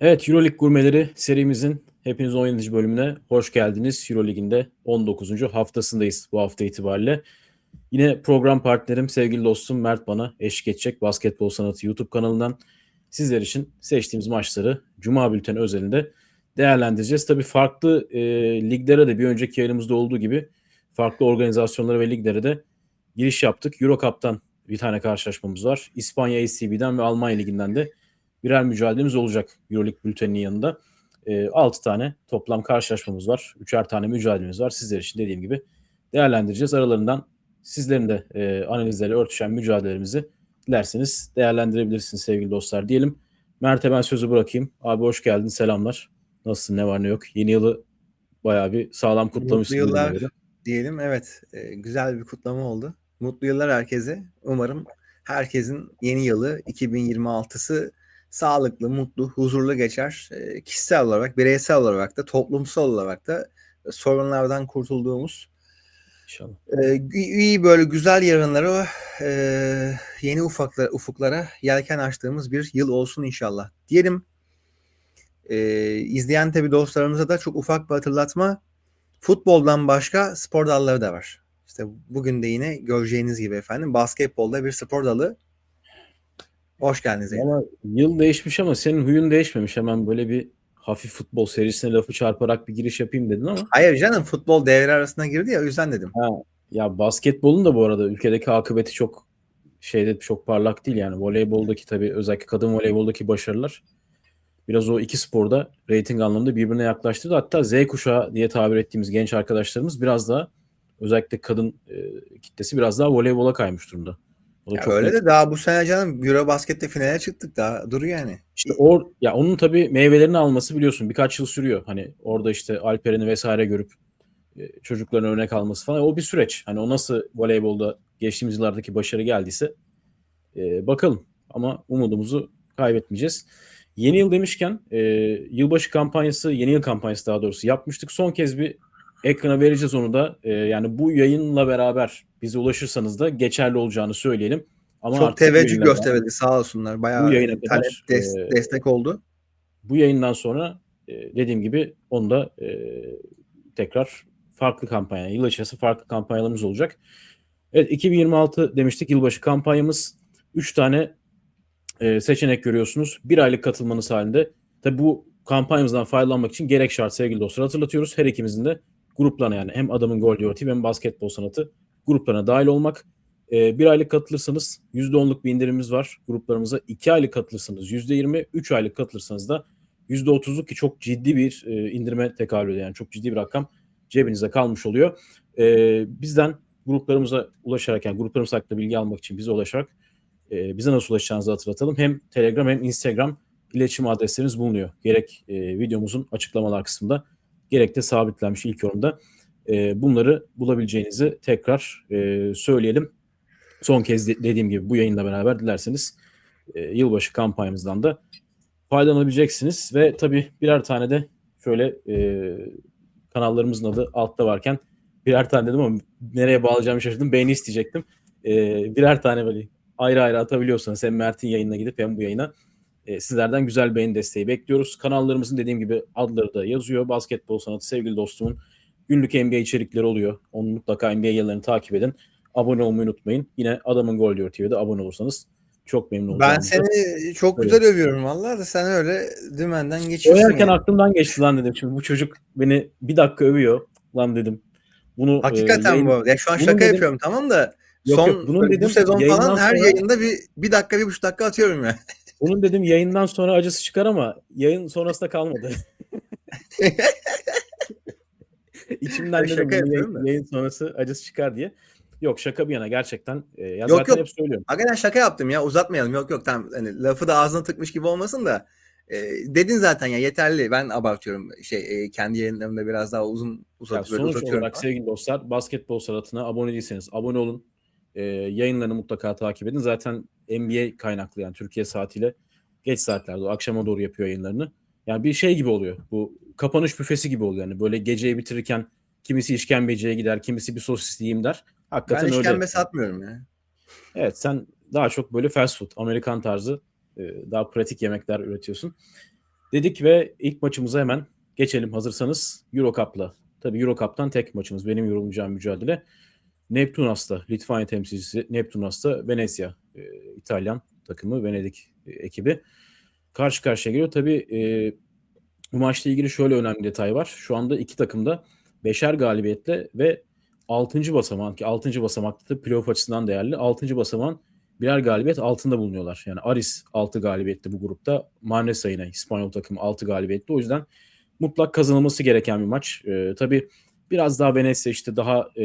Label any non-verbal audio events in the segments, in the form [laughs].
Evet Euroleague gurmeleri serimizin hepiniz 17. bölümüne hoş geldiniz. Euroleague'in de 19. haftasındayız bu hafta itibariyle. Yine program partnerim sevgili dostum Mert bana eşlik edecek Basketbol Sanatı YouTube kanalından sizler için seçtiğimiz maçları Cuma bülteni özelinde değerlendireceğiz. Tabii farklı e, liglere de bir önceki yayınımızda olduğu gibi farklı organizasyonlara ve liglere de giriş yaptık. Euro Cup'tan bir tane karşılaşmamız var. İspanya ACB'den ve Almanya Ligi'nden de birer mücadelemiz olacak Euroleague bülteninin yanında. E, 6 tane toplam karşılaşmamız var. 3'er tane mücadelemiz var. Sizler için dediğim gibi değerlendireceğiz. Aralarından sizlerin de e, analizleri örtüşen mücadelelerimizi dilerseniz değerlendirebilirsiniz sevgili dostlar diyelim. Mert'e ben sözü bırakayım. Abi hoş geldin, selamlar. Nasılsın, ne var ne yok? Yeni yılı bayağı bir sağlam kutlamışsın. Mutlu yıllar diyelim. Evet, e, güzel bir kutlama oldu. Mutlu yıllar herkese. Umarım herkesin yeni yılı 2026'sı sağlıklı, mutlu, huzurlu geçer. E, kişisel olarak, bireysel olarak da, toplumsal olarak da sorunlardan kurtulduğumuz İnşallah. e, iyi böyle güzel yarınlara, e, yeni ufaklara, ufuklara yelken açtığımız bir yıl olsun inşallah. Diyelim e, izleyen tabi dostlarımıza da çok ufak bir hatırlatma. Futboldan başka spor dalları da var. İşte bugün de yine göreceğiniz gibi efendim basketbolda bir spor dalı. Hoş geldiniz. Ama yıl değişmiş ama senin huyun değişmemiş. Hemen böyle bir hafif futbol serisine lafı çarparak bir giriş yapayım dedin ama. Hayır canım futbol devre arasına girdi ya o yüzden dedim. Ha, ya basketbolun da bu arada ülkedeki akıbeti çok şeyde çok parlak değil yani. Voleyboldaki tabii özellikle kadın voleyboldaki başarılar biraz o iki sporda reyting anlamında birbirine yaklaştırdı. Hatta Z kuşağı diye tabir ettiğimiz genç arkadaşlarımız biraz daha özellikle kadın e, kitlesi biraz daha voleybola kaymış durumda. O da Ya çok öyle net. de daha bu sene canım Eurobasket'te finale çıktık daha dur yani. İşte or ya onun tabii meyvelerini alması biliyorsun birkaç yıl sürüyor. Hani orada işte Alperen'i vesaire görüp e, çocukların örnek alması falan o bir süreç. Hani o nasıl voleybolda geçtiğimiz yıllardaki başarı geldiyse e, bakalım ama umudumuzu kaybetmeyeceğiz. Yeni yıl demişken e, yılbaşı kampanyası, yeni yıl kampanyası daha doğrusu yapmıştık. Son kez bir ekrana vereceğiz onu da. E, yani bu yayınla beraber bize ulaşırsanız da geçerli olacağını söyleyelim. Ama Çok teveccüh gösterdi sağ olsunlar. Bayağı Bu yayına kadar, talep des- e, destek oldu. bu yayından sonra e, dediğim gibi onu da e, tekrar farklı kampanya, yıl içerisinde farklı kampanyalarımız olacak. Evet 2026 demiştik yılbaşı kampanyamız. 3 tane e, seçenek görüyorsunuz. Bir aylık katılmanız halinde. Tabi bu kampanyamızdan faydalanmak için gerek şart sevgili dostlar hatırlatıyoruz. Her ikimizin de gruplarına yani hem adamın gol diyor hem basketbol sanatı gruplarına dahil olmak. E, bir aylık katılırsanız %10'luk bir indirimimiz var gruplarımıza. 2 aylık katılırsanız %20, 3 aylık katılırsanız da %30'luk ki çok ciddi bir e, indirime tekabül ediyor. Yani çok ciddi bir rakam cebinize kalmış oluyor. E, bizden gruplarımıza ulaşarak yani gruplarımız hakkında bilgi almak için bize ulaşarak e, bize nasıl ulaşacağınızı hatırlatalım. Hem Telegram hem Instagram iletişim adreslerimiz bulunuyor. Gerek e, videomuzun açıklamalar kısmında gerek de sabitlenmiş ilk yorumda e, bunları bulabileceğinizi tekrar e, söyleyelim. Son kez de- dediğim gibi bu yayınla beraber dilerseniz e, yılbaşı kampanyamızdan da faydalanabileceksiniz ve tabii birer tane de şöyle e, kanallarımızın adı altta varken birer tane dedim ama nereye bağlayacağımı şaşırdım. Beğeni isteyecektim. E, birer tane böyle ayrı ayrı atabiliyorsanız hem Mert'in yayınına gidip hem bu yayına e, sizlerden güzel beğeni desteği bekliyoruz. Kanallarımızın dediğim gibi adları da yazıyor. Basketbol sanatı sevgili dostumun günlük NBA içerikleri oluyor. Onu mutlaka NBA yayınlarını takip edin. Abone olmayı unutmayın. Yine Adamın Gol diyor TV'de abone olursanız çok memnun Ben olacağım. seni çok Öyle. güzel övüyorum vallahi da sen öyle dümenden geçiyorsun. Överken yani. aklımdan geçti lan dedim. Şimdi bu çocuk beni bir dakika övüyor. Lan dedim. Bunu Hakikaten e, yayın- bu. Ya şu an bunun şaka dedim- yapıyorum tamam da Yok, son yok, bunun dedim bu sezon falan her sonra- yayında bir bir dakika bir buçuk dakika atıyorum ya. [laughs] Bunun dedim yayından sonra acısı çıkar ama yayın sonrasında kalmadı. [laughs] İçimden dedim şaka bu yayın, yayın sonrası acısı çıkar diye. Yok şaka bir yana gerçekten. e, ya Yok, zaten yok. hep söylüyorum. Hakikaten şaka yaptım ya uzatmayalım. Yok yok tamam hani lafı da ağzına tıkmış gibi olmasın da e, dedin zaten ya yeterli. Ben abartıyorum. Şey e, kendi yayınlarımda biraz daha uzun Ya uzat, böyle sonuç uzatıyorum. olarak falan. sevgili dostlar basketbol sanatına abone değilseniz abone olun. E, yayınlarını mutlaka takip edin. Zaten NBA kaynaklı yani Türkiye saatiyle geç saatlerde akşama doğru yapıyor yayınlarını. Yani bir şey gibi oluyor. Bu kapanış büfesi gibi oluyor. Yani böyle geceyi bitirirken kimisi işkembeciye gider, kimisi bir sosis yiyeyim der. Ben Hakikaten öyle. işkembe satmıyorum ya. Evet sen daha çok böyle fast food, Amerikan tarzı e, daha pratik yemekler üretiyorsun. Dedik ve ilk maçımıza hemen geçelim hazırsanız Euro Cup'la. Tabii Euro Cup'tan tek maçımız benim yorulmayacağım mücadele. Neptunas'ta Litvanya temsilcisi Neptunas'ta Venezia e, İtalyan takımı Venedik e, ekibi karşı karşıya geliyor. Tabii e, bu maçla ilgili şöyle önemli detay var. Şu anda iki takım da beşer galibiyetle ve 6. basamak ki 6. basamakta da playoff açısından değerli. 6. basamağın birer galibiyet altında bulunuyorlar. Yani Aris 6 galibiyetli bu grupta. Manresa yine İspanyol takımı 6 galibiyetli. O yüzden mutlak kazanılması gereken bir maç. Ee, tabii biraz daha Venezia işte daha e,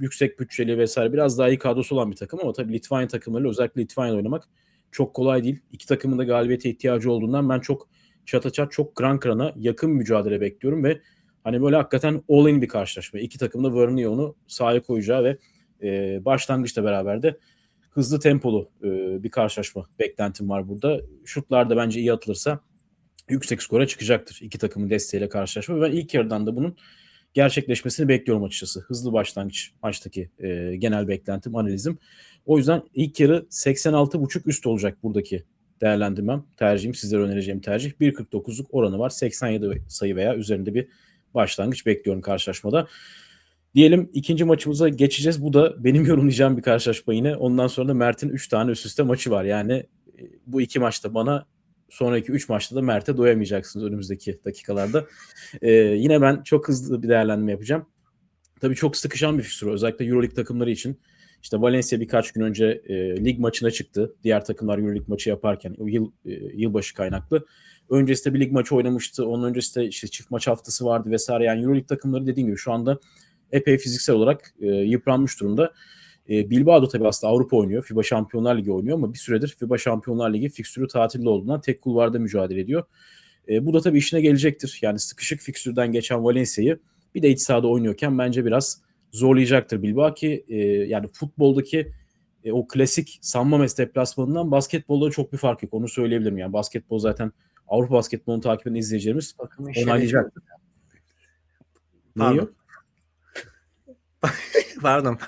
yüksek bütçeli vesaire biraz daha iyi kadrosu olan bir takım ama tabii Litvanya takımlarıyla özellikle Litvanya oynamak çok kolay değil. İki takımın da galibiyete ihtiyacı olduğundan ben çok çata çat çok kran kırana yakın mücadele bekliyorum ve hani böyle hakikaten all in bir karşılaşma. İki takım da varını yoğunu sahaya koyacağı ve e, başlangıçla beraber de hızlı tempolu e, bir karşılaşma beklentim var burada. Şutlar da bence iyi atılırsa yüksek skora çıkacaktır iki takımın desteğiyle karşılaşma. Ben ilk yarıdan da bunun gerçekleşmesini bekliyorum açıkçası. Hızlı başlangıç maçtaki e, genel beklentim, analizim. O yüzden ilk yarı 86.5 üst olacak buradaki değerlendirmem, tercihim, sizlere önereceğim tercih. 1.49'luk oranı var. 87 sayı veya üzerinde bir başlangıç bekliyorum karşılaşmada. Diyelim ikinci maçımıza geçeceğiz. Bu da benim [laughs] yorumlayacağım bir karşılaşma yine. Ondan sonra da Mert'in 3 tane üst üste maçı var. Yani e, bu iki maçta bana sonraki 3 maçta da Mert'e doyamayacaksınız önümüzdeki dakikalarda. Ee, yine ben çok hızlı bir değerlendirme yapacağım. Tabii çok sıkışan bir fikstür özellikle Euroleague takımları için. İşte Valencia birkaç gün önce e, lig maçına çıktı. Diğer takımlar Euroleague maçı yaparken yıl e, yılbaşı kaynaklı. Öncesinde bir lig maçı oynamıştı. Onun öncesinde işte çift maç haftası vardı vesaire. Yani Euroleague takımları dediğim gibi şu anda epey fiziksel olarak e, yıpranmış durumda. E, Bilbao tabii aslında Avrupa oynuyor. FIBA Şampiyonlar Ligi oynuyor ama bir süredir FIBA Şampiyonlar Ligi fikstürü tatilde olduğundan tek kulvarda mücadele ediyor. E, bu da tabii işine gelecektir. Yani sıkışık fikstürden geçen Valencia'yı bir de iç sahada oynuyorken bence biraz zorlayacaktır Bilbao ki e, yani futboldaki e, o klasik San Mames deplasmanından basketbolda çok bir fark yok. Onu söyleyebilirim. Yani basketbol zaten Avrupa basketbolunu takip eden izleyicilerimiz onaylayacaktır. Pardon. [laughs] Pardon.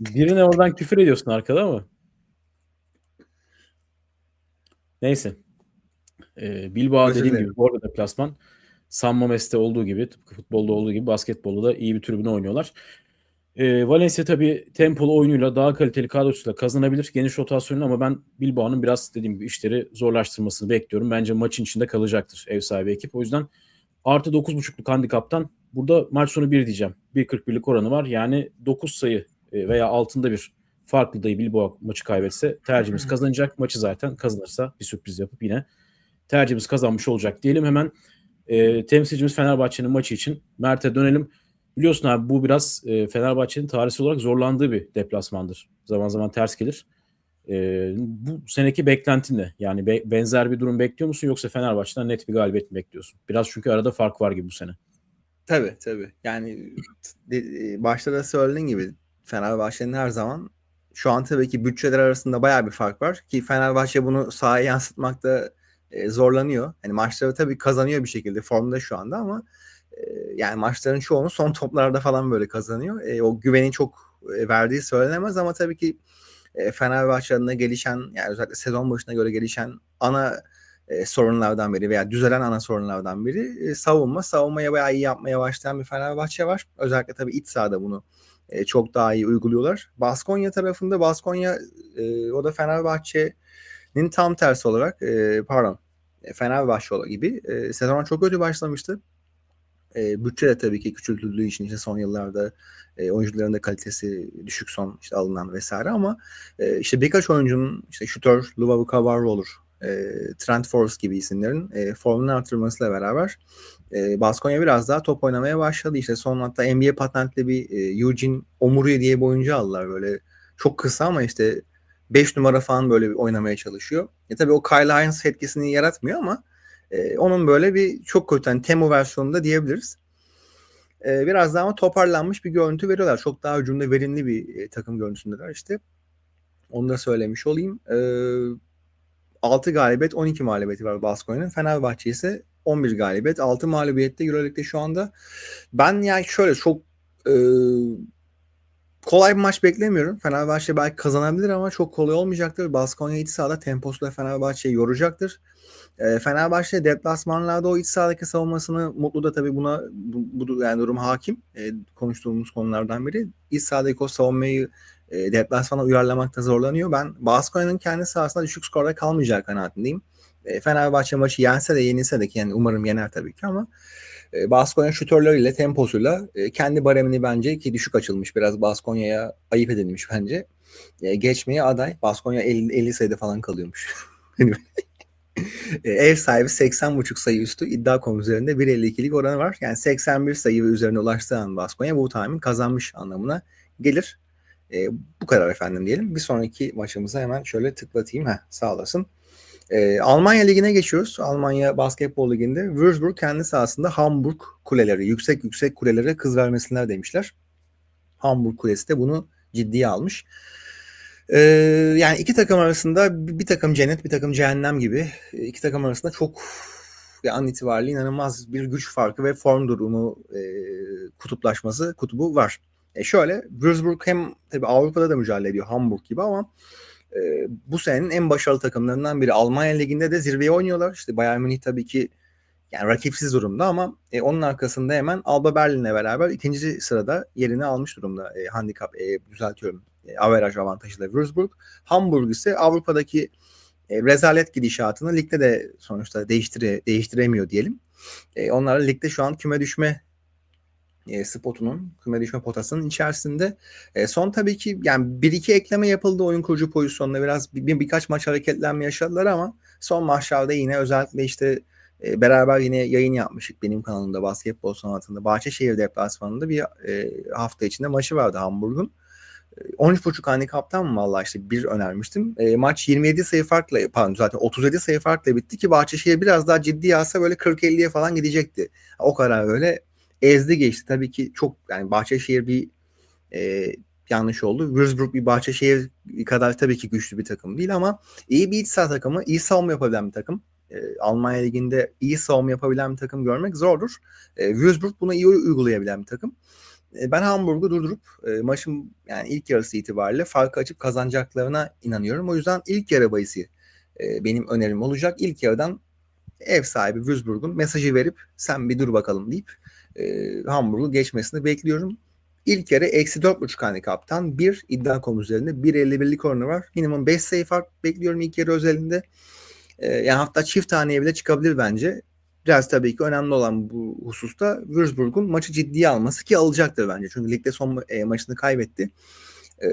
Birine oradan küfür ediyorsun arkada mı? Neyse. Ee, Bilbao Özür dediğim dilerim. gibi bu arada deplasman San Mames'te olduğu gibi tıpkı futbolda olduğu gibi basketbolda da iyi bir tribüne oynuyorlar. Ee, Valencia tabii tempolu oyunuyla daha kaliteli kadrosuyla kazanabilir geniş rotasyonla ama ben Bilbao'nun biraz dediğim gibi işleri zorlaştırmasını bekliyorum. Bence maçın içinde kalacaktır ev sahibi ekip. O yüzden artı 9.5'luk handikaptan burada maç sonu 1 diyeceğim. 1.41'lik oranı var. Yani 9 sayı e, veya altında bir farklı dayı Bilbao maçı kaybetse tercihimiz kazanacak. Maçı zaten kazanırsa bir sürpriz yapıp yine tercihimiz kazanmış olacak diyelim. Hemen e, temsilcimiz Fenerbahçe'nin maçı için Mert'e dönelim. Biliyorsun abi bu biraz e, Fenerbahçe'nin tarihsel olarak zorlandığı bir deplasmandır. Zaman zaman ters gelir. E, bu seneki beklentin ne? Yani be- benzer bir durum bekliyor musun yoksa Fenerbahçe'den net bir galibiyet mi bekliyorsun? Biraz çünkü arada fark var gibi bu sene. Tabii tabii. Yani de- başta da söylediğin gibi Fenerbahçe'nin her zaman şu an tabii ki bütçeler arasında bayağı bir fark var ki Fenerbahçe bunu sahaya yansıtmakta e, zorlanıyor. Hani maçları tabii kazanıyor bir şekilde formda şu anda ama e, yani maçların çoğunu son toplarda falan böyle kazanıyor. E, o güveni çok e, verdiği söylenemez ama tabii ki e, Fenerbahçe adına gelişen yani özellikle sezon başına göre gelişen ana e, sorunlardan biri veya düzelen ana sorunlardan biri e, savunma. Savunmaya bayağı iyi yapmaya başlayan bir Fenerbahçe var. Özellikle tabii iç sahada bunu e, çok daha iyi uyguluyorlar. Baskonya tarafında Baskonya e, o da Fenerbahçe'nin tam tersi olarak e, pardon e, Fenerbahçe gibi e, sezona çok kötü başlamıştı. E, bütçe de tabii ki küçültüldüğü için işte son yıllarda e, oyuncuların da kalitesi düşük son işte alınan vesaire ama e, işte birkaç oyuncunun işte şutör Luvavu Cavarro olur. E, Trent Force gibi isimlerin e, formunu artırmasıyla beraber e, Baskonya biraz daha top oynamaya başladı. İşte son hatta NBA patentli bir e, Eugene Omuri diye bir oyuncu aldılar böyle çok kısa ama işte 5 numara falan böyle bir oynamaya çalışıyor. E tabii o Kyle Hines etkisini yaratmıyor ama e, onun böyle bir çok kötü hani Temu versiyonunda diyebiliriz. E, biraz daha ama toparlanmış bir görüntü veriyorlar. Çok daha hücumda verimli bir e, takım görüntüsündeler işte. Onu da söylemiş olayım. E, 6 galibiyet 12 mağlubiyeti var Baskonya'nın. Fenerbahçe ise 11 galibiyet 6 mağlubiyette Euroleague'de şu anda. Ben yani şöyle çok e, kolay bir maç beklemiyorum. Fenerbahçe belki kazanabilir ama çok kolay olmayacaktır. Baskonya iç sahada temposuyla Fenerbahçe'yi yoracaktır. E, Fenerbahçe deplasmanlarda o iç sahadaki savunmasını mutlu da tabii buna bu, bu yani durum hakim. E, konuştuğumuz konulardan biri. İç sahadaki o savunmayı e, deplasmana uyarlamakta zorlanıyor. Ben Baskonya'nın kendi sahasında düşük skorda kalmayacağı kanaatindeyim. E, Fenerbahçe maçı yense de yenilse de ki yani umarım yener tabii ki ama e, Baskonya şutörleriyle temposuyla e, kendi baremini bence ki düşük açılmış biraz Baskonya'ya ayıp edilmiş bence. E, geçmeye aday. Baskonya 50, 50 sayıda falan kalıyormuş. [laughs] E, ev sahibi 80.5 sayı üstü iddia.com üzerinde 1.52'lik oranı var. Yani 81 sayı ve üzerine ulaştığı an Baskonya bu tahmin kazanmış anlamına gelir. E, bu kadar efendim diyelim. Bir sonraki maçımıza hemen şöyle tıklatayım. Heh, sağ olasın. E, Almanya Ligi'ne geçiyoruz. Almanya Basketbol Ligi'nde Würzburg kendi sahasında Hamburg kuleleri, yüksek yüksek kulelere kız vermesinler demişler. Hamburg Kulesi de bunu ciddiye almış. Ee, yani iki takım arasında bir, takım cennet bir takım cehennem gibi e, iki takım arasında çok an itibariyle inanılmaz bir güç farkı ve form durumu e, kutuplaşması kutubu var. E şöyle Würzburg hem tabii Avrupa'da da mücadele ediyor Hamburg gibi ama e, bu senenin en başarılı takımlarından biri. Almanya Ligi'nde de zirveye oynuyorlar. İşte Bayern Münih tabii ki yani rakipsiz durumda ama e, onun arkasında hemen Alba Berlin'le beraber ikinci sırada yerini almış durumda. E, handikap e, düzeltiyorum. E, averaj avantajıyla Würzburg. Hamburg ise Avrupa'daki e, rezalet gidişatını ligde de sonuçta değiştire, değiştiremiyor diyelim. E, onlar ligde şu an küme düşme e, spotunun, küme düşme potasının içerisinde. E, son tabii ki yani bir iki ekleme yapıldı oyun kurucu pozisyonunda biraz bir, bir, birkaç maç hareketlenme yaşadılar ama son maçlarda yine özellikle işte e, beraber yine yayın yapmıştık benim kanalımda basketbol sanatında. Bahçeşehir deplasmanında bir e, hafta içinde maçı vardı Hamburg'un. 13.5 handikaptan mı vallahi işte bir önermiştim. E, maç 27 sayı farkla pardon zaten 37 sayı farkla bitti ki Bahçeşehir biraz daha ciddi alsa böyle 40-50'ye falan gidecekti. O kadar böyle ezdi geçti. Tabii ki çok yani Bahçeşehir bir e, yanlış oldu. Würzburg bir Bahçeşehir kadar tabii ki güçlü bir takım değil ama iyi bir iç saha takımı, iyi savunma yapabilen bir takım. E, Almanya Ligi'nde iyi savunma yapabilen bir takım görmek zordur. E, Würzburg bunu iyi uygulayabilen bir takım. E, ben Hamburg'u durdurup e, maçın yani ilk yarısı itibariyle farkı açıp kazanacaklarına inanıyorum. O yüzden ilk yarı bahisi e, benim önerim olacak. İlk yarıdan ev sahibi Würzburg'un mesajı verip sen bir dur bakalım deyip e, Hamburg'u geçmesini bekliyorum. İlk yarı eksi 4.5 handikaptan bir iddia.com üzerinde 1.51'lik oranı var. Minimum 5 sayı fark bekliyorum ilk yarı özelinde. E, yani hatta çift taneye bile çıkabilir bence. Biraz tabii ki önemli olan bu hususta Würzburg'un maçı ciddiye alması ki alacaktır bence. Çünkü ligde son e, maçını kaybetti. E,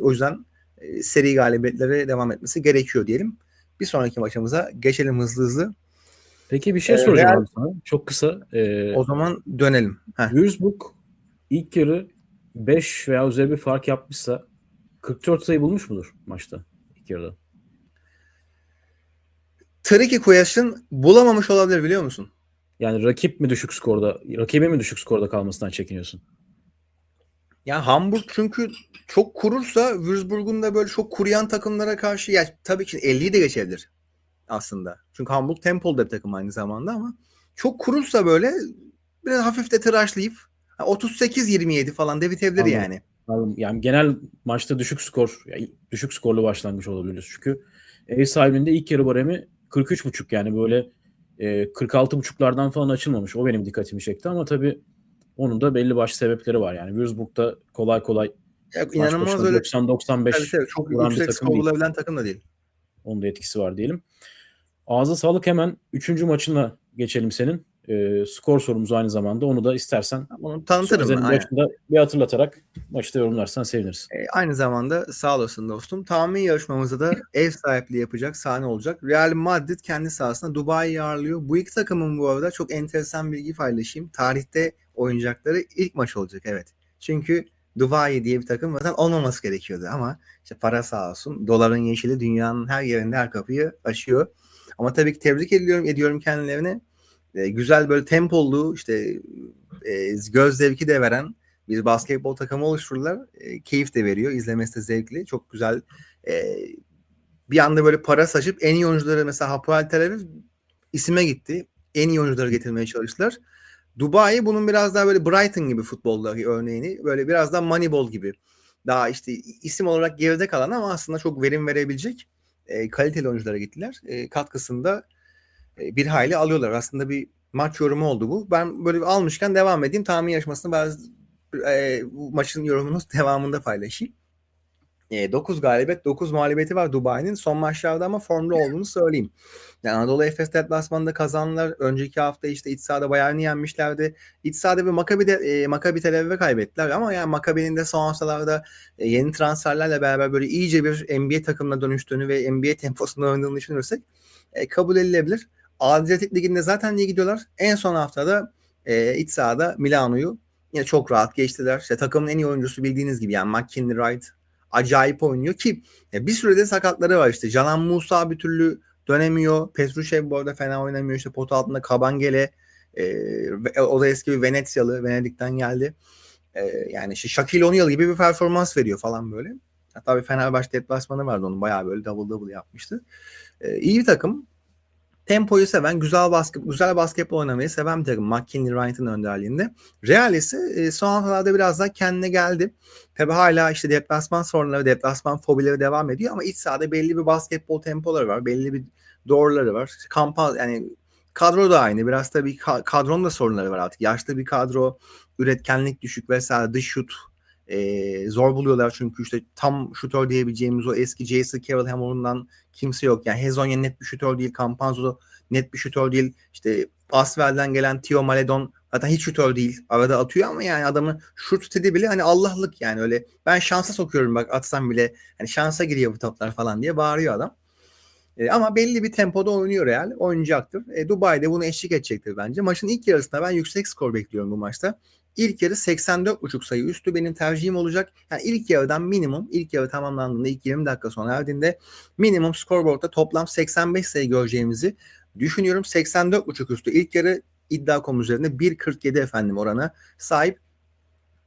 o yüzden e, seri galibiyetlere devam etmesi gerekiyor diyelim. Bir sonraki maçımıza geçelim hızlı hızlı. Peki bir şey Ee, soracağım Real- sana. Çok kısa. Ee, O zaman dönelim. Heh. Würzburg ilk yarı 5 veya üzeri bir fark yapmışsa 44 sayı bulmuş mudur maçta ilk yarıda? Tricky question bulamamış olabilir biliyor musun? Yani rakip mi düşük skorda, rakibe mi düşük skorda kalmasından çekiniyorsun? Ya Hamburg çünkü çok kurursa Würzburg'un da böyle çok kuruyan takımlara karşı ya tabii ki 50'yi de geçebilir aslında. Çünkü Hamburg tempolu da bir takım aynı zamanda ama çok kurursa böyle biraz hafif de tıraşlayıp 38-27 falan Anladım. yani. Anladım. Yani genel maçta düşük skor, yani düşük skorlu başlangıç olabilir. Çünkü ev sahibinde ilk yarı baremi 43.5 yani böyle e, 46.5'lardan falan açılmamış. O benim dikkatimi çekti ama tabii onun da belli başlı sebepleri var. Yani Würzburg'da kolay kolay Ya, inanılmaz öyle 90-95 tabii, tabii, çok yüksek takım skor değil. bulabilen takım da değil. Onun da etkisi var diyelim. Ağza sağlık hemen 3. maçına geçelim senin. E, skor sorumuz aynı zamanda. Onu da istersen Onu tanıtırım. başında bir hatırlatarak maçta yorumlarsan seviniriz. E, aynı zamanda sağ olasın dostum. Tahmin yarışmamızda da [laughs] ev sahipliği yapacak sahne olacak. Real Madrid kendi sahasında Dubai'yi ağırlıyor. Bu iki takımın bu arada çok enteresan bilgi paylaşayım. Tarihte oynayacakları ilk maç olacak evet. Çünkü Dubai diye bir takım zaten olmaması gerekiyordu ama işte para sağ olsun. Doların yeşili dünyanın her yerinde her kapıyı açıyor. Ama tabii ki tebrik ediyorum ediyorum kendilerine. E, güzel böyle tempolu işte e, göz zevki de veren bir basketbol takımı oluştururlar. E, keyif de veriyor. İzlemesi de zevkli. Çok güzel. E, bir anda böyle para saçıp en iyi oyuncuları mesela Hapoel Tel Aviv isime gitti. En iyi oyuncuları getirmeye çalıştılar. Dubai bunun biraz daha böyle Brighton gibi futboldaki örneğini böyle biraz daha Moneyball gibi daha işte isim olarak geride kalan ama aslında çok verim verebilecek e, kaliteli oyunculara gittiler. E, katkısında e, bir hayli alıyorlar. Aslında bir maç yorumu oldu bu. Ben böyle almışken devam edeyim. Tahmin yarışmasını bazı e, maçın yorumunu [laughs] devamında paylaşayım. E, 9 galibiyet, 9 mağlubiyeti var Dubai'nin. Son maçlarda ama formda olduğunu söyleyeyim. Yani Anadolu Efes deplasmanında kazandılar. Önceki hafta işte iç sahada Bayern'i yenmişlerdi. İç sahada bir Maccabi, de, e, Maccabi Tel Aviv'e kaybettiler ama yani Maccabi'nin de son haftalarda e, yeni transferlerle beraber böyle iyice bir NBA takımına dönüştüğünü ve NBA temposunda oynadığını düşünürsek e, kabul edilebilir. Adriyatik Ligi'nde zaten iyi gidiyorlar. En son haftada e, iç sahada Milano'yu yine çok rahat geçtiler. İşte takımın en iyi oyuncusu bildiğiniz gibi yani McKinley Wright acayip oynuyor ki e, bir sürede sakatları var işte. Canan Musa bir türlü dönemiyor. Petrushev bu arada fena oynamıyor. İşte pot altında Kabangele e, o da eski bir Venetsyalı. Venedik'ten geldi. E, yani işte Shaquille O'Neal gibi bir performans veriyor falan böyle. Hatta bir Fenerbahçe deplasmanı vardı onun. Bayağı böyle double double yapmıştı. E, iyi bir takım. Tempoyu seven, güzel basket, güzel basketbol oynamayı seven bir takım. McKinney Wright'ın önderliğinde. Real ise e, son haftalarda biraz daha kendine geldi. Tabi hala işte deplasman sorunları, deplasman fobileri devam ediyor ama iç sahada belli bir basketbol tempoları var. Belli bir doğruları var. İşte kampa yani kadro da aynı. Biraz tabii ka- kadronun da sorunları var artık. Yaşlı bir kadro, üretkenlik düşük vesaire, dış şut e, zor buluyorlar çünkü işte tam şutör diyebileceğimiz o eski Jason Carroll Hamor'undan kimse yok. Yani Hezonya net bir şutör değil, Campanzo net bir şutör değil. İşte Asvel'den gelen Tio Maledon zaten hiç şutör değil. Arada atıyor ama yani adamın şut stili bile hani Allah'lık yani öyle. Ben şansa sokuyorum bak atsam bile hani şansa giriyor bu toplar falan diye bağırıyor adam. E, ama belli bir tempoda oynuyor Real. Oynayacaktır. E, Dubai'de bunu eşlik edecektir bence. Maçın ilk yarısında ben yüksek skor bekliyorum bu maçta. İlk yarı 84.5 sayı üstü benim tercihim olacak. Yani ilk yarıdan minimum, ilk yarı tamamlandığında ilk 20 dakika sonra erdiğinde minimum scoreboard'da toplam 85 sayı göreceğimizi düşünüyorum. 84.5 üstü ilk yarı iddia.com üzerinde 1.47 efendim orana sahip.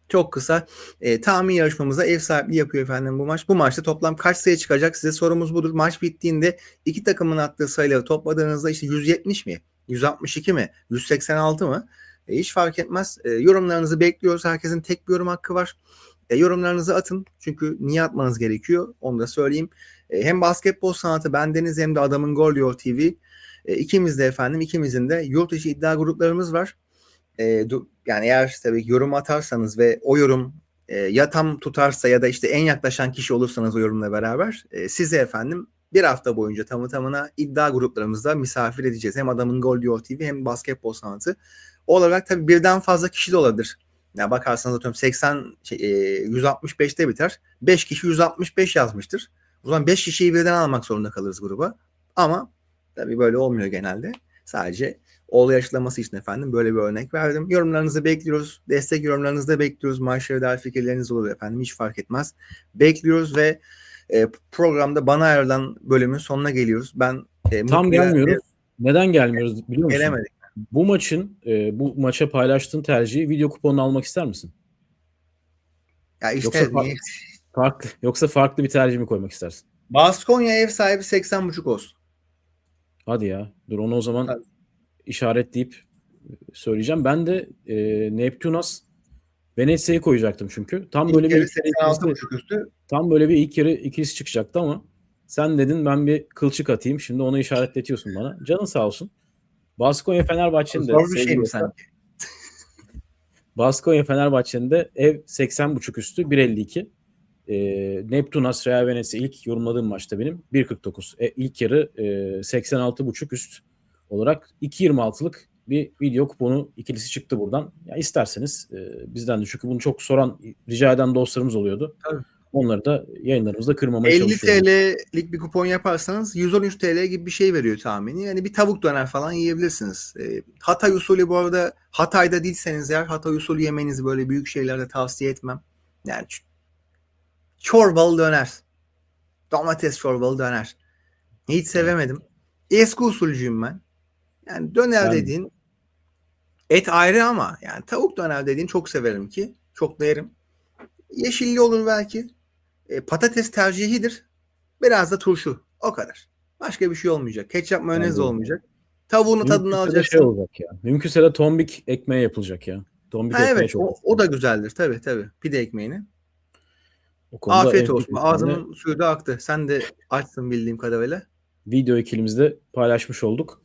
Çok kısa e, tahmin yarışmamıza ev sahipliği yapıyor efendim bu maç. Bu maçta toplam kaç sayı çıkacak? Size sorumuz budur. Maç bittiğinde iki takımın attığı sayıları topladığınızda işte 170 mi? 162 mi? 186 mı? E, hiç fark etmez. E, yorumlarınızı bekliyoruz. Herkesin tek bir yorum hakkı var. E, yorumlarınızı atın. Çünkü niye atmanız gerekiyor? Onu da söyleyeyim. E, hem basketbol sanatı bendeniz hem de adamın gol diyor TV. E, ikimiz de efendim ikimizin de yurt içi iddia gruplarımız var. E, du, yani eğer tabii yorum atarsanız ve o yorum e, ya tam tutarsa ya da işte en yaklaşan kişi olursanız o yorumla beraber e, size efendim bir hafta boyunca tamı tamına iddia gruplarımızda misafir edeceğiz. Hem adamın gol diyor TV hem basketbol sanatı olarak tabii birden fazla kişi de olabilir. Ya bakarsanız atıyorum 80 şey, e, 165'te biter. 5 kişi 165 yazmıştır. O zaman 5 kişiyi birden almak zorunda kalırız gruba. Ama tabii böyle olmuyor genelde. Sadece olay açıklaması için efendim böyle bir örnek verdim. Yorumlarınızı bekliyoruz. Destek yorumlarınızı da bekliyoruz. Maçlara dair fikirleriniz olur efendim. Hiç fark etmez. Bekliyoruz ve e, programda bana ayrılan bölümün sonuna geliyoruz. Ben e, Tam gelmiyoruz. Neden gelmiyoruz biliyor musun? Gelemedik. Bu maçın e, bu maça paylaştığın tercihi video kuponunu almak ister misin? Ya işte Yoksa niye- Farklı yoksa farklı bir tercih mi koymak istersin? Baskonya ev sahibi 80.5 olsun. Hadi ya. Dur onu o zaman Hadi. işaretleyip e, söyleyeceğim. Ben de e, Neptunas Venezia'yı koyacaktım çünkü. Tam böyle İlk bir ilk yarı ikilisi, 86.5 üstü. tam böyle bir ilk yarı ikilisi çıkacaktı ama sen dedin ben bir kılçık atayım. Şimdi onu işaretletiyorsun bana. Canın sağ olsun. Baskonya Fenerbahçe'nin de Zor bir şey mi sanki? [laughs] Baskonya Fenerbahçe'nin de ev 80.5 üstü 1.52. E, Neptunas Real Venezia ilk yorumladığım maçta benim 1.49. E, ilk yarı e, 86.5 üst olarak 2.26'lık bir video kuponu ikilisi çıktı buradan. Ya isterseniz e, bizden de çünkü bunu çok soran, rica eden dostlarımız oluyordu. Tabii. Onları da yayınlarımızda kırmamaya 50 çalışıyorum. TL'lik bir kupon yaparsanız 113 TL gibi bir şey veriyor tahmini. Yani bir tavuk döner falan yiyebilirsiniz. E, Hatay usulü bu arada Hatay'da değilseniz eğer Hatay usulü yemenizi böyle büyük şeylerde tavsiye etmem. Yani çorbalı döner. Domates çorbalı döner. Hiç sevemedim. Eski usulcüyüm ben. Yani döner Ben- dediğin et ayrı ama yani tavuk döner dediğin çok severim ki. Çok da yerim. Yeşilli olur belki. E, patates tercihidir. Biraz da turşu. O kadar. Başka bir şey olmayacak. Ketçap mayonez de Anladım. olmayacak. Tavuğunu tadını Mümkünse de alacaksın. şey olacak ya. Mümkünse de tombik ekmeği yapılacak ya. Tombik Ha, ekmeği evet çok. o, o da güzeldir. Tabii tabii. Pide ekmeğini. Afiyet olsun. Ağzımın suyu da aktı. Sen de açsın bildiğim kadarıyla. video ikilimizde paylaşmış olduk.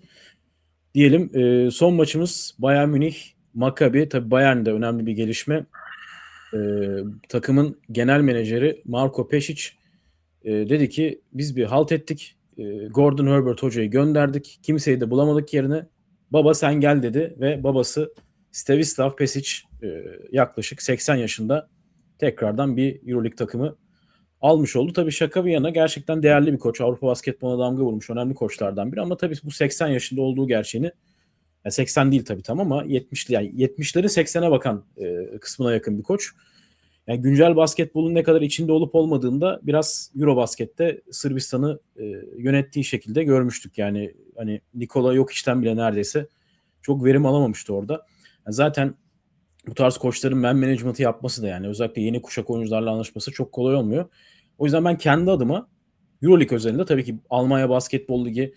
Diyelim e, son maçımız Bayern Münih Maccabi. Tabii Bayern'de önemli bir gelişme. E, takımın genel menajeri Marco Pešić e, dedi ki biz bir halt ettik. E, Gordon Herbert hocayı gönderdik. Kimseyi de bulamadık yerine. Baba sen gel dedi ve babası Stevislav Pesic e, yaklaşık 80 yaşında tekrardan bir Euroleague takımı almış oldu. Tabii şaka bir yana gerçekten değerli bir koç. Avrupa basketboluna damga vurmuş önemli koçlardan biri ama tabii bu 80 yaşında olduğu gerçeğini ya 80 değil tabii tam ama 70'li yani 70'lerin 80'e bakan e, kısmına yakın bir koç. Yani güncel basketbolun ne kadar içinde olup olmadığında biraz Eurobasket'te Sırbistan'ı e, yönettiği şekilde görmüştük. Yani hani Nikola yok işten bile neredeyse çok verim alamamıştı orada. Yani zaten bu tarz koçların man management'ı yapması da yani özellikle yeni kuşak oyuncularla anlaşması çok kolay olmuyor. O yüzden ben kendi adıma Euroleague özelinde tabii ki Almanya Basketbol Ligi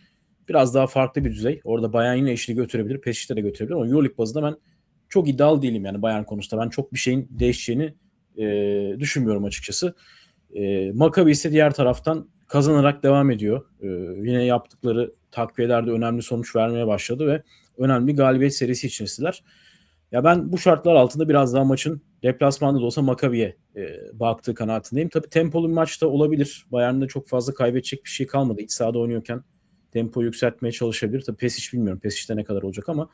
biraz daha farklı bir düzey. Orada Bayern yine eşliği götürebilir, Peşik'te de götürebilir ama Euroleague bazında ben çok iddialı değilim yani Bayern konusunda. Ben çok bir şeyin değişeceğini e, düşünmüyorum açıkçası. E, Maccabi ise diğer taraftan kazanarak devam ediyor. E, yine yaptıkları takviyelerde önemli sonuç vermeye başladı ve önemli bir galibiyet serisi içindeler. Ya ben bu şartlar altında biraz daha maçın deplasmanda da olsa Maccabi'ye e, baktığı kanaatindeyim. Tabii tempolu bir maçta olabilir. Bayern'de çok fazla kaybedecek bir şey kalmadı. İç sahada oynuyorken tempoyu yükseltmeye çalışabilir. Tabii Pesic bilmiyorum. Pesic'te ne kadar olacak ama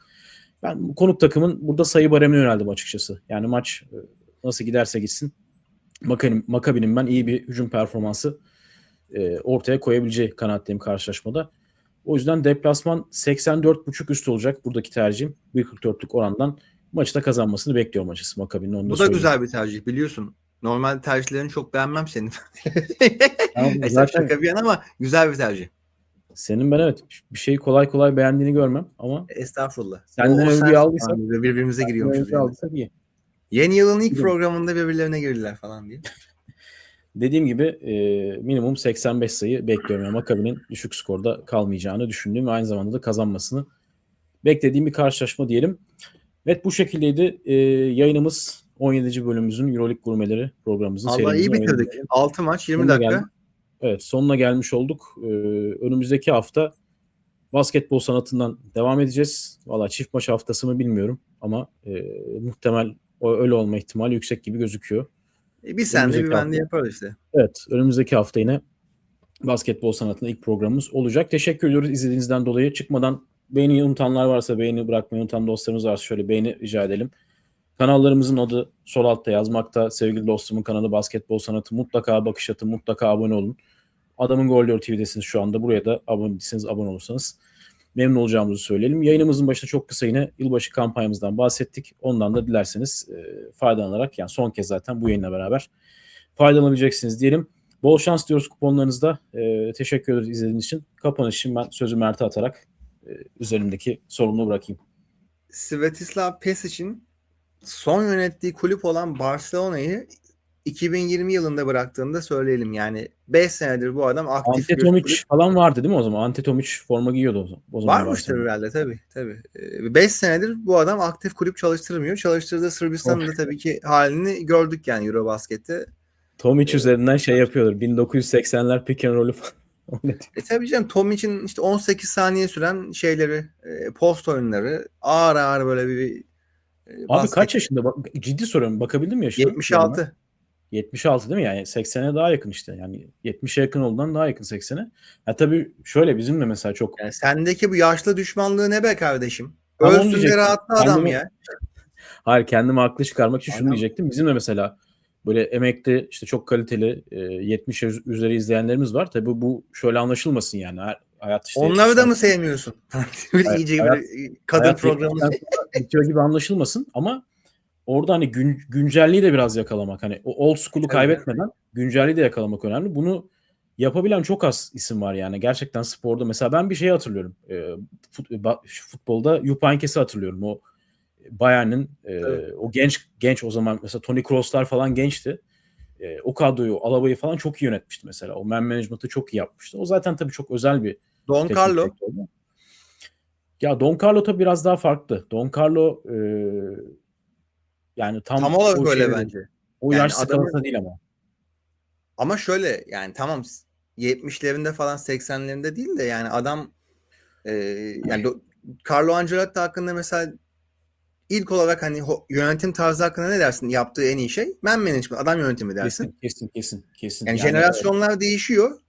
ben konuk takımın burada sayı baremine yöneldim açıkçası. Yani maç e, nasıl giderse gitsin Maccabi'nin, Maccabi'nin ben iyi bir hücum performansı e, ortaya koyabileceği kanaatteyim karşılaşmada. O yüzden deplasman 84.5 üst olacak buradaki tercihim. 1.44'lük orandan maçı da kazanmasını bekliyorum açıkçası. Onu da Bu da söyleyeyim. güzel bir tercih biliyorsun. Normal tercihlerini çok beğenmem senin. [laughs] Tamam, [laughs] zaten şaka bir yana ama güzel bir tercih. Senin ben evet bir şeyi kolay kolay beğendiğini görmem ama Estağfurullah. Senden O- övgüyü sensin aldıysak- diye birbirimize giriyormuşuz. övgü yani. aldıysak iyi. Yeni yılın ilk programında birbirlerine girdiler falan diye. [laughs] Dediğim gibi e, minimum 85 sayı bekliyorum. Yani Maccabi'nin düşük skorda kalmayacağını düşündüğüm ve aynı zamanda da kazanmasını beklediğim bir karşılaşma diyelim. Evet bu şekildeydi e, yayınımız 17. bölümümüzün Euroleague Gurmeleri programımızın Allah iyi serimizin bitirdik. 17. 6 maç 20 Sonuna dakika. geldik. Evet sonuna gelmiş olduk. Ee, önümüzdeki hafta basketbol sanatından devam edeceğiz. Valla çift maç haftası mı bilmiyorum ama e, muhtemel o öyle olma ihtimali yüksek gibi gözüküyor. E, bir sen de bir ben de yaparız işte. Evet önümüzdeki hafta yine basketbol sanatında ilk programımız olacak. Teşekkür ediyoruz izlediğinizden dolayı. Çıkmadan beğeni unutanlar varsa beğeni bırakmayı unutan dostlarımız varsa şöyle beğeni rica edelim. Kanallarımızın adı sol altta yazmakta. Sevgili dostumun kanalı Basketbol Sanatı. Mutlaka bakış atın, mutlaka abone olun. Adamın Gol TV'desiniz şu anda. Buraya da abone değilseniz abone olursanız memnun olacağımızı söyleyelim. Yayınımızın başında çok kısa yine yılbaşı kampanyamızdan bahsettik. Ondan da dilerseniz e, faydalanarak yani son kez zaten bu yayınla beraber faydalanabileceksiniz diyelim. Bol şans diyoruz kuponlarınızda. E, teşekkür ederiz izlediğiniz için. Kapanış için ben sözü Mert'e atarak e, üzerimdeki sorumluluğu bırakayım. Svetislav Pesic'in son yönettiği kulüp olan Barcelona'yı 2020 yılında bıraktığında söyleyelim. Yani 5 senedir bu adam aktif bir Antetomic kulüp. falan vardı değil mi o zaman? Antetomic forma giyiyordu o zaman. O zaman Varmıştır Barcelona. herhalde tabii. tabii. 5 senedir bu adam aktif kulüp çalıştırmıyor. Çalıştırdığı Sırbistan'ın da tabii ki halini gördük yani Eurobasket'te. Tomic Ee, üzerinden şey yapıyordur. 1980'ler pick and roll'ü falan. [laughs] E tabii canım Tomic'in işte 18 saniye süren şeyleri, e, post oyunları ağır ağır böyle bir Abi basket. kaç yaşında? Bak, ciddi soruyorum. Bakabildin mi yaşına? 76. 76 değil mi? Yani 80'e daha yakın işte. Yani 70'e yakın olduğundan daha yakın 80'e. Ya tabii şöyle bizim de mesela çok Yani sendeki bu yaşlı düşmanlığı ne be kardeşim? Tam onu Ölsün de rahatla adam Kendimi- ya. [laughs] Hayır kendimi haklı çıkarmak için şunu Adam- diyecektim. Bizim de mesela böyle emekli işte çok kaliteli e, 70 yaş üzeri izleyenlerimiz var. Tabii bu şöyle anlaşılmasın yani. Her, hayat işte Onları da mı sevmiyorsun? [laughs] bir Hayır, iyice hayat- bir kadın hayat programı. 70'ten sonra bitiyor gibi anlaşılmasın ama orada hani gün, güncelliği de biraz yakalamak. Hani o old school'u Tabii. kaybetmeden güncelliği de yakalamak önemli. Bunu yapabilen çok az isim var yani. Gerçekten sporda mesela ben bir şey hatırlıyorum. E, fut- futbolda Yupankes'i hatırlıyorum. O Bayern'in e, Evet. o genç genç o zaman mesela Toni Kroos'lar falan gençti. E, o kadroyu, Alaba'yı falan çok iyi yönetmişti mesela. O man management'ı çok iyi yapmıştı. O zaten tabii çok özel bir Don Carlo. direktördü. Ya Don Carlo tabii biraz daha farklı. Don Carlo e, yani tam, Tam olarak öyle şeyde- bence. O Yani yaş skalasında değil ama. Ama şöyle yani tamam 70'lerinde falan 80'lerinde değil de yani adam e, yani do- Carlo Ancelotti hakkında mesela ilk olarak hani yönetim tarzı hakkında ne dersin? Yaptığı en iyi şey man management, adam yönetimi dersin. Kesin kesin kesin kesin. Yani, jenerasyonlar değişiyor.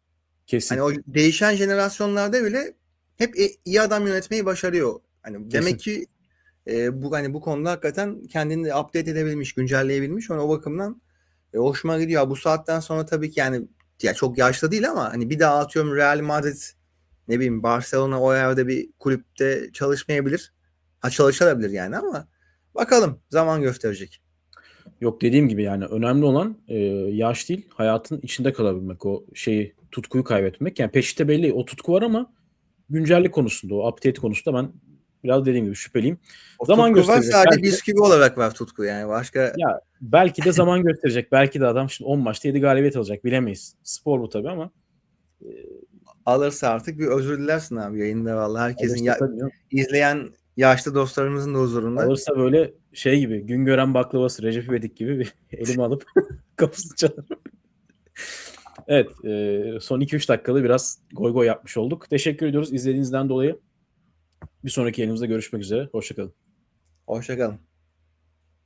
Kesin. Hani o değişen jenerasyonlarda bile hep e- iyi adam yönetmeyi başarıyor. Hani demek ki e, bu hani bu konuda hakikaten kendini update edebilmiş, güncelleyebilmiş. Ona o bakımdan e, hoşuma gidiyor. Bu saatten sonra tabii ki yani ya çok yaşlı değil ama hani bir daha atıyorum Real Madrid ne bileyim Barcelona o yerde bir kulüpte çalışmayabilir. Ha çalışabilir yani ama bakalım zaman gösterecek. Yok dediğim gibi yani önemli olan e, yaş değil hayatın içinde kalabilmek o şeyi tutkuyu kaybetmek. Yani peşte belli o tutku var ama güncellik konusunda o update konusunda ben biraz dediğim gibi şüpheliyim. O Zaman tutku var gösterecek. sadece Belki- bisküvi olarak var tutku yani başka Ya belki de zaman gösterecek. Belki de adam şimdi 10 maçta 7 galibiyet alacak bilemeyiz. Spor bu tabii ama alırsa artık bir özür dilersin abi yayında vallahi herkesin ya- izleyen yaşlı dostlarımızın da huzurunda. alırsa böyle şey gibi gün gören baklavası Recep İvedik gibi bir [laughs] elimi alıp [laughs] kapısını çalarım. Evet e, son 2-3 dakikada biraz goy goy yapmış olduk. Teşekkür ediyoruz izlediğinizden dolayı. Bir sonraki yayınımızda görüşmek üzere. Hoşçakalın. Hoşçakalın.